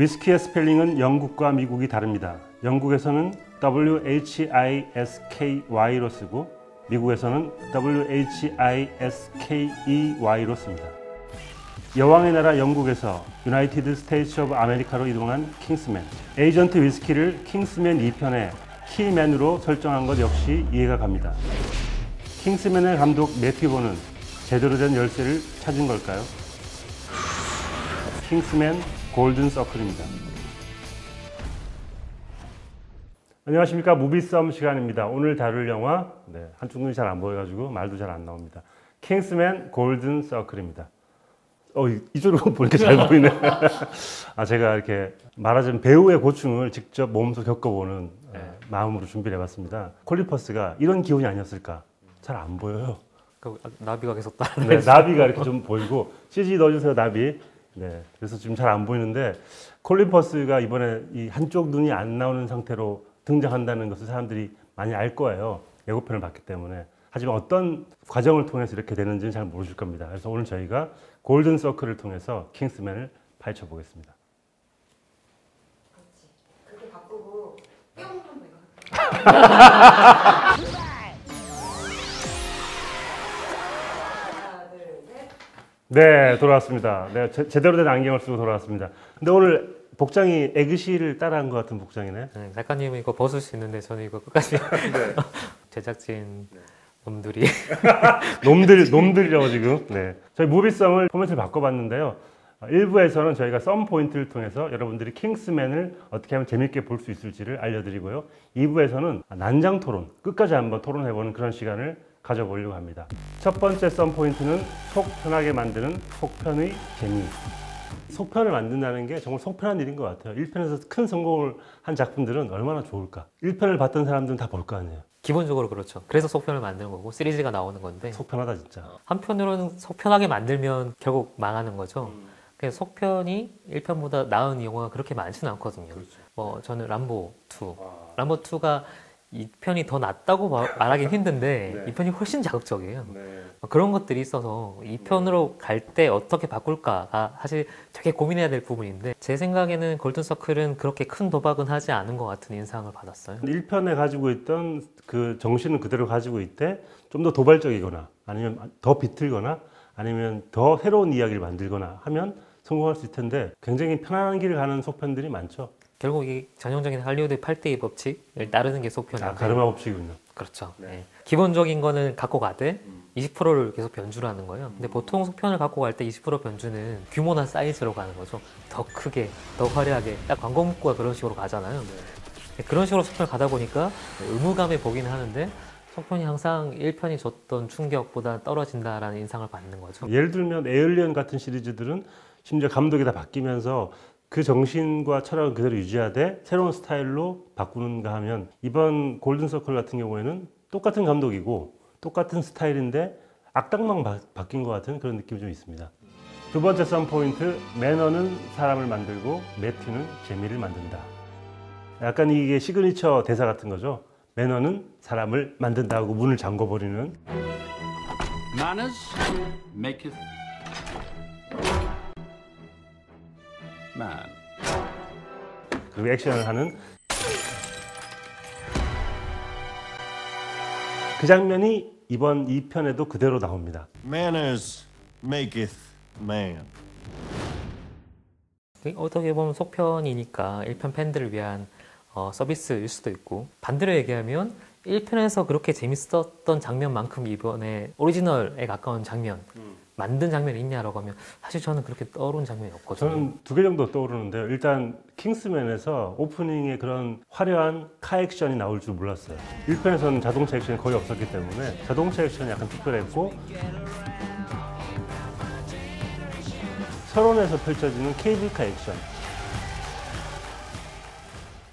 위스키의 스펠링은 영국과 미국이 다릅니다. 영국에서는 W-H-I-S-K-Y로 쓰고 미국에서는 W-H-I-S-K-E-Y로 씁니다. 여왕의 나라 영국에서 유나이티드 스테이츠 오브 아메리카로 이동한 킹스맨 에이전트 위스키를 킹스맨 2편의 키맨으로 설정한 것 역시 이해가 갑니다. 킹스맨의 감독 매튜보는 제대로 된 열쇠를 찾은 걸까요? 킹스맨 골든 서클입니다. 안녕하십니까 무비썸 시간입니다. 오늘 다룰 영화 네, 한쪽 눈이 잘 안 보여가지고 말도 잘 안 나옵니다. 킹스맨 골든 서클입니다. 어 이- 이쪽으로 보니까 잘 보이네. 아 제가 이렇게 말하자면 배우의 고충을 직접 몸소 겪어보는 어, 마음으로 준비를 해봤습니다. 콜리퍼스가 이런 기분이 아니었을까? 잘 안 보여요. 그 나비가 계속 따라 네, 나비가 이렇게 좀 보이고 CG 넣어주세요 나비. 네, 그래서 지금 잘 안 보이는데 콜린 퍼스가 이번에 이 한쪽 눈이 안 나오는 상태로 등장한다는 것을 사람들이 많이 알 거예요. 예고편을 봤기 때문에. 하지만 어떤 과정을 통해서 이렇게 되는지는 잘 모르실 겁니다. 그래서 오늘 저희가 골든 서클을 통해서 킹스맨을 파헤쳐 보겠습니다. 그렇게 바꾸고 뿅 하면 이거 네, 돌아왔습니다. 네, 제, 제대로 된 안경을 쓰고 돌아왔습니다. 근데 오늘 복장이 에그시를 따라한 것 같은 복장이네. 네, 작가님은 이거 벗을 수 있는데 저는 이거 끝까지 제작진 놈들이 놈들, 놈들이라고 지금. 네. 저희 무비썸을 포맷을 바꿔봤는데요. 어, 일부에서는 저희가 썸 포인트를 통해서 여러분들이 킹스맨을 어떻게 하면 재밌게 볼 수 있을지를 알려드리고요. 2부에서는 난장 토론, 끝까지 한번 토론해보는 그런 시간을 가져보려고 합니다. 첫 번째 썸 포인트는 속 편하게 만드는 속편의 재미. 속편을 만든다는 게 정말 속편한 일인 것 같아요. 1편에서 큰 성공을 한 작품들은 얼마나 좋을까. 1편을 봤던 사람들은 다 볼 거 아니에요. 기본적으로 그렇죠. 그래서 속편을 만드는 거고 시리즈가 나오는 건데 속편하다 진짜. 한편으로는 속편하게 만들면 결국 망하는 거죠. 그래서 속편이 1편보다 나은 영화가 그렇게 많지는 않거든요. 뭐 저는 람보 2, 람보 2가 2편이 더 낫다고 마- 말하긴 힘든데 네. 2편이 훨씬 자극적이에요. 네. 그런 것들이 있어서 2편으로 갈 때 어떻게 바꿀까가 사실 되게 고민해야 될 부분인데 제 생각에는 골든 서클은 그렇게 큰 도박은 하지 않은 것 같은 인상을 받았어요. 1편에 가지고 있던 그 정신을 그대로 가지고 있대 좀 더 도발적이거나 아니면 더 비틀거나 아니면 더 새로운 이야기를 만들거나 하면 성공할 수 있을 텐데 굉장히 편안한 길을 가는 속편들이 많죠. 결국 이 전형적인 할리우드 8대2 법칙을 따르는 게 속편인데 아, 가르마 법칙이군요. 그렇죠. 네. 네. 기본적인 거는 갖고 가되 20%를 계속 변주를 하는 거예요. 근데 보통 속편을 갖고 갈 때 20% 변주는 규모나 사이즈로 가는 거죠. 더 크게, 더 화려하게. 딱 광고 문구가 그런 식으로 가잖아요. 네, 그런 식으로 속편을 가다 보니까 의무감에 보기는 하는데 속편이 항상 1편이 줬던 충격보다 떨어진다라는 인상을 받는 거죠. 예를 들면 에일리언 같은 시리즈들은 심지어 감독이 다 바뀌면서 그 정신과 철학을 그대로 유지하되 새로운 스타일로 바꾸는가 하면 이번 골든서클 같은 경우에는 똑같은 감독이고 똑같은 스타일인데 악당만 바, 바뀐 것 같은 그런 느낌이 좀 있습니다. 두 번째 썸 포인트 매너는 사람을 만들고 매튜는 재미를 만든다. 약간 이게 시그니처 대사 같은 거죠. 매너는 사람을 만든다 하고 문을 잠궈버리는 Manners maketh man. 그 액션을 하는 그 장면이 이번 2편에도 그대로 나옵니다. Manners maketh man. 어떻게 보면 속편이니까 1편 팬들을 위한 어, 서비스일 수도 있고 반대로 얘기하면 1편에서 그렇게 재밌었던 장면만큼 이번에 오리지널에 가까운 장면 만든 장면이 있냐라고 하면 사실 저는 그렇게 떠오르는 장면이 없거든요. 저는 두 개 정도 떠오르는데요. 일단 킹스맨에서 오프닝에 그런 화려한 카 액션이 나올 줄 몰랐어요. 1편에서는 자동차 액션이 거의 없었기 때문에 자동차 액션이 약간 특별했고 서론에서 펼쳐지는 케이블카 액션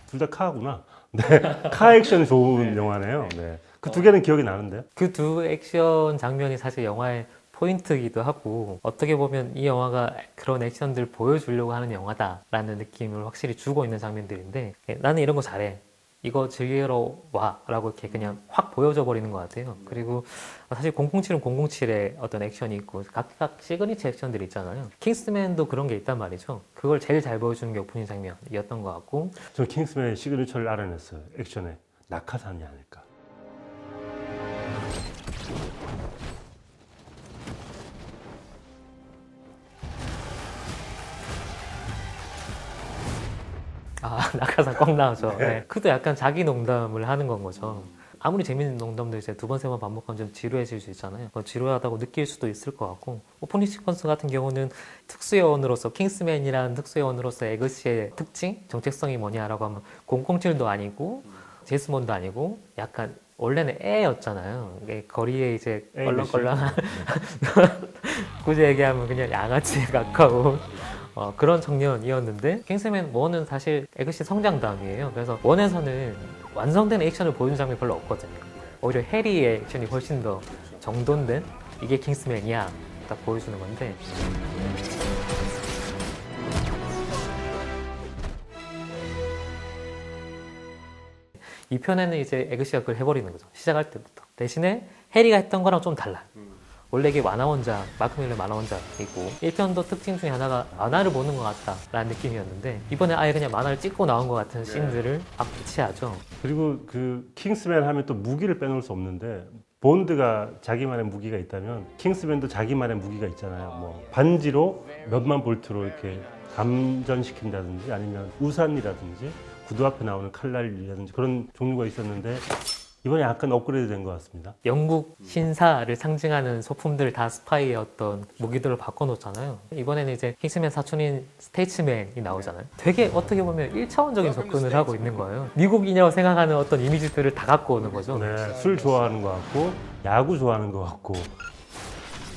둘 다 카구나. 네, 카 액션이 좋은 영화네요. 네, 그 두 개는 기억이 나는데요. 그 두 액션 장면이 사실 영화의 포인트이기도 하고 어떻게 보면 이 영화가 그런 액션들을 보여주려고 하는 영화다라는 느낌을 확실히 주고 있는 장면들인데 예, 나는 이런 거 잘해 이거 즐기러 와 라고 이렇게 그냥 확 보여줘 버리는 것 같아요. 그리고 사실 007은 007의 어떤 액션이 있고 각각 시그니처 액션들이 있잖아요. 킹스맨도 그런 게 있단 말이죠. 그걸 제일 잘 보여주는 게 오프닝 장면이었던 것 같고 저 킹스맨의 시그니처를 알아냈어요. 액션에 낙하산이 아닐까. 낙하산 꼭 나오죠. 네. 그것도 약간 자기 농담을 하는 건 거죠. 아무리 재밌는 농담도 이제 두 번 세 번 반복하면 좀 지루해질 수 있잖아요. 지루하다고 느낄 수도 있을 것 같고 오프닝 시퀀스 같은 경우는 특수요원으로서 킹스맨이라는 특수요원으로서 에그시의 특징, 정체성이 뭐냐라고 하면 007도 아니고 제스몬도 아니고 약간 원래는 애였잖아요. 거리에 이제 애 껄렁껄렁한 굳이 얘기하면 그냥 양아치에 가까운 어, 그런 청년이었는데 킹스맨 1은 사실 에그시 성장담이에요. 그래서 1에서는 완성된 액션을 보여준 장면이 별로 없거든요. 오히려 해리의 액션이 훨씬 더 정돈된 이게 킹스맨이야 딱 보여주는 건데 이 편에는 이제 에그시가 그걸 해버리는 거죠. 시작할 때부터. 대신에 해리가 했던 거랑 좀 달라 요. 원래 이게 만화원작, 마크 밀러 만화원작이고 1편도 특징 중에 하나가 만화를 보는 것 같다라는 느낌이었는데 이번에 아예 그냥 만화를 찍고 나온 것 같은 씬들을 막 배치하죠. 그리고 그 킹스맨 하면 또 무기를 빼놓을 수 없는데 본드가 자기만의 무기가 있다면 킹스맨도 자기만의 무기가 있잖아요. 뭐 반지로 몇만 볼트로 이렇게 감전시킨다든지 아니면 우산이라든지 구두 앞에 나오는 칼날이라든지 그런 종류가 있었는데 이번에 약간 업그레이드 된 것 같습니다. 영국 신사를 상징하는 소품들 다 스파이의 어떤 무기들을 바꿔놓잖아요. 이번에는 이제 킹스맨 사촌인 스테이츠맨이 나오잖아요. 되게 어떻게 보면 1차원적인 접근을 하고 있는 거예요. 미국이냐고 생각하는 어떤 이미지들을 다 갖고 오는 거죠. 네, 술 좋아하는 것 같고 야구 좋아하는 것 같고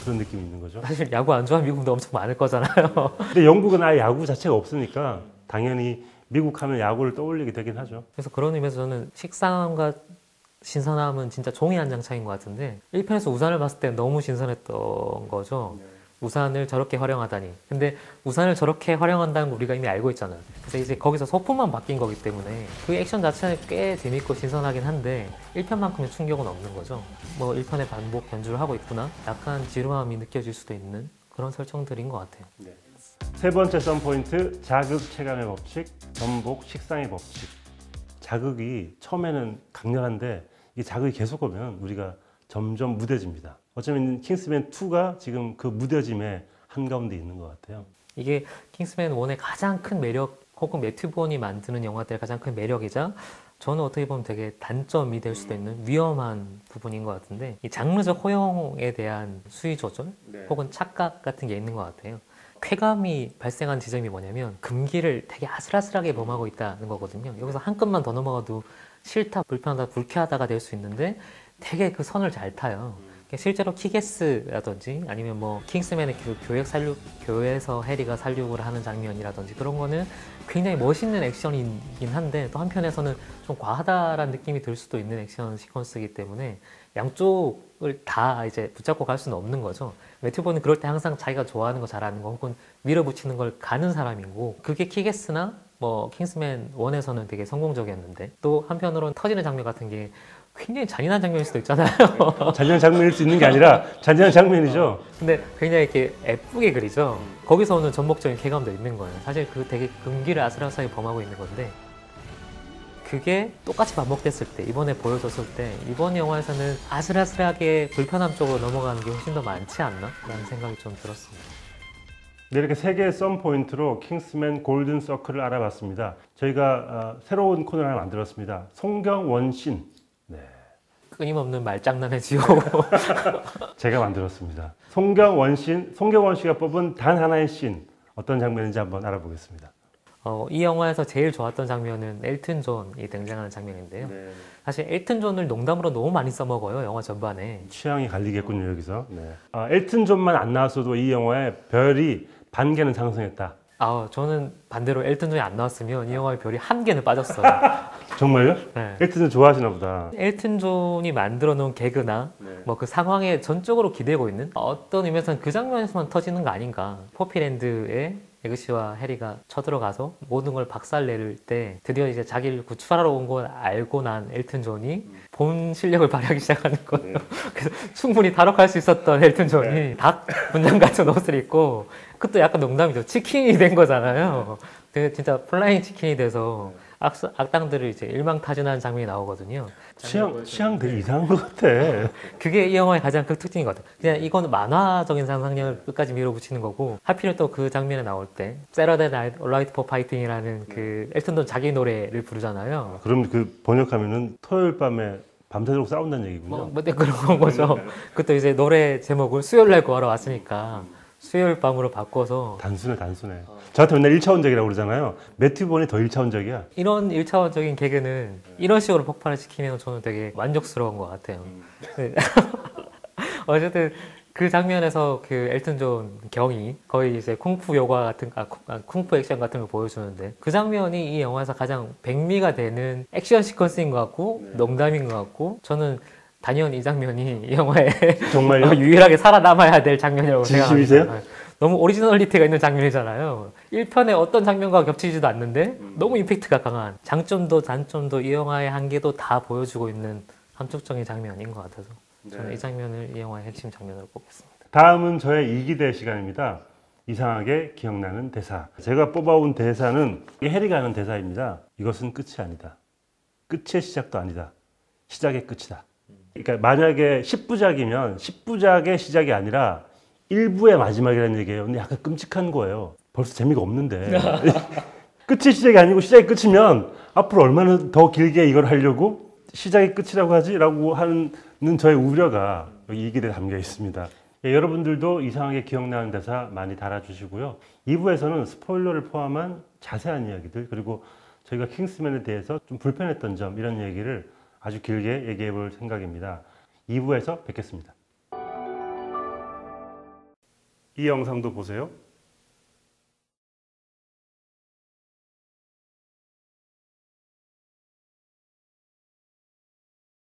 그런 느낌이 있는 거죠. 사실 야구 안 좋아하는 미국도 엄청 많을 거잖아요. 근데 영국은 아예 야구 자체가 없으니까 당연히 미국 하면 야구를 떠올리게 되긴 하죠. 그래서 그런 의미에서 저는 식상함과 신선함은 진짜 종이 한 장 차이인 것 같은데 1편에서 우산을 봤을 때 너무 신선했던 거죠. 우산을 저렇게 활용하다니. 근데 우산을 저렇게 활용한다는 걸 우리가 이미 알고 있잖아요. 그래서 이제 거기서 소품만 바뀐 거기 때문에 그 액션 자체는 꽤 재밌고 신선하긴 한데 1편만큼의 충격은 없는 거죠. 뭐 1편의 반복 변주를 하고 있구나. 약간 지루함이 느껴질 수도 있는 그런 설정들인 것 같아요. 세 번째 썸 포인트 자극 체감의 법칙, 전복 식상의 법칙. 자극이 처음에는 강렬한데 이 자극이 계속 오면 우리가 점점 무뎌집니다. 어쩌면 킹스맨 2가 지금 그 무뎌짐의 한가운데 있는 것 같아요. 이게 킹스맨 1의 가장 큰 매력 혹은 매튜 본이 만드는 영화들의 가장 큰 매력이자 저는 어떻게 보면 되게 단점이 될 수도 있는 위험한 부분인 것 같은데 이 장르적 허용에 대한 수위 조절 혹은 착각 같은 게 있는 것 같아요. 쾌감이 발생한 지점이 뭐냐면 금기를 되게 아슬아슬하게 범하고 있다는 거거든요. 여기서 한 끗만 더 넘어가도 싫다, 불편하다, 불쾌하다가 될 수 있는데 되게 그 선을 잘 타요. 실제로 키게스라든지 아니면 뭐 킹스맨의 그 교역 살육 교회에서 해리가 살육을 하는 장면이라든지 그런 거는 굉장히 멋있는 액션이긴 한데 또 한편에서는 좀 과하다라는 느낌이 들 수도 있는 액션 시퀀스이기 때문에 양쪽을 다 이제 붙잡고 갈 수는 없는 거죠. 매튜버는 그럴 때 항상 자기가 좋아하는 거 잘하는 거 혹은 밀어붙이는 걸 가는 사람이고 그게 키게스나 뭐 킹스맨 1에서는 되게 성공적이었는데 또 한편으로는 터지는 장면 같은 게 굉장히 잔인한 장면일 수도 있잖아요. 잔인한 장면일 수 있는 게 아니라 잔인한 장면이죠. 근데 굉장히 이렇게 예쁘게 그리죠. 거기서 오는 전목적인 쾌감도 있는 거예요. 사실 그 되게 금기를 아슬아슬하게 범하고 있는 건데 그게 똑같이 반복됐을 때 이번에 보여줬을 때 이번 영화에서는 아슬아슬하게 불편함 쪽으로 넘어가는 게 훨씬 더 많지 않나? 라는 생각이 좀 들었습니다. 네, 이렇게 세 개의 썸 포인트로 킹스맨 골든 서클을 알아봤습니다. 저희가 어, 새로운 코너를 하나 만들었습니다. 송경원신. 네, 끊임없는 말장난의 지옥. 제가 만들었습니다. 송경 원신, 송경 원 씨가 뽑은 단 하나의 씬 어떤 장면인지 한번 알아보겠습니다. 어, 이 영화에서 제일 좋았던 장면은 엘튼 존이 등장하는 장면인데요. 사실 엘튼 존을 농담으로 너무 많이 써먹어요 영화 전반에. 취향이 갈리겠군요 여기서. 네. 아, 엘튼 존만 안 나왔어도 이 영화의 별이 반 개는 상승했다. 아 저는 반대로 엘튼 존이 안 나왔으면 이 영화의 별이 한 개는 빠졌어요. 정말요? 네. 엘튼 존 좋아하시나 보다. 엘튼 존이 만들어 놓은 개그나 뭐그 상황에 전적으로 기대고 있는 어떤 의미에서는 그 장면에서만 터지는 거 아닌가. 포피랜드의 에그시와 해리가 쳐들어가서 모든 걸 박살낼 때 드디어 이제 자기를 구출하러 온걸 알고 난 엘튼 존이 본 실력을 발휘하기 시작하는 거예요. 그래서 충분히 다뤄갈 수 있었던 엘튼 존이 닭 분장 같은 옷을 입고 그것도 약간 농담이죠. 치킨이 된 거잖아요. 그 진짜 플라잉 치킨이 돼서 악, 악당들을 이제 일망타진하는 장면이 나오거든요. 취향 취향 되게 이상한 것 같아. 그게 이 영화의 가장 큰 특징인 것 같아요. 그냥 이거는 만화적인 상상력을 끝까지 밀어붙이는 거고 하필 또 그 장면에 나올 때 세러데 나이트 올라이트 포 파이팅이라는 그 엘튼 존 자기 노래를 부르잖아요. 그럼 그 번역하면은 토요일 밤에 밤새도록 싸운다는 얘기군요. 뭐, 뭐 그런 건 거죠. 그것도 이제 노래 제목을 수요일 날 구하러 왔으니까 수요일 밤으로 바꿔서 단순해 단순해. 저한테 맨날 1차원적이라고 그러잖아요. 매튜 본이 더 1차원적이야. 이런 일차원적인 개그는 이런 식으로 폭발을 시키면 저는 되게 만족스러운 것 같아요. 네. 어쨌든 그 장면에서 그 엘튼 존 경이 거의 이제 쿵푸 요가 같은 아, 쿵- 아, 쿵푸 액션 같은 걸 보여주는데 그 장면이 이 영화에서 가장 백미가 되는 액션 시퀀스인 것 같고 농담인 것 같고 저는 단연 이 장면이 이 영화에 정말요? 유일하게 살아남아야 될 장면이라고? 생각합니다. 너무 오리지널리티가 있는 장면이잖아요. 1편의 어떤 장면과 겹치지도 않는데 너무 임팩트가 강한 장점도 단점도 이 영화의 한계도 다 보여주고 있는 함축적인 장면인 것 같아서 저는 이 장면을 이 영화의 핵심 장면으로 꼽겠습니다. 다음은 저의 이기대 시간입니다. 이상하게 기억나는 대사. 제가 뽑아온 대사는 해리가 하는 대사입니다. 이것은 끝이 아니다. 끝의 시작도 아니다. 시작의 끝이다. 그러니까 만약에 10부작이면 10부작의 시작이 아니라 1부의 마지막이라는 얘기예요. 근데 약간 끔찍한 거예요. 벌써 재미가 없는데. 끝이 시작이 아니고 시작이 끝이면 앞으로 얼마나 더 길게 이걸 하려고 시작이 끝이라고 하지? 라고 하는 저의 우려가 여기 이기대에 담겨 있습니다. 예, 여러분들도 이상하게 기억나는 대사 많이 달아주시고요. 2부에서는 스포일러를 포함한 자세한 이야기들 그리고 저희가 킹스맨에 대해서 좀 불편했던 점 이런 얘기를 아주 길게 얘기해 볼 생각입니다. 2부에서 뵙겠습니다. 이 영상도 보세요.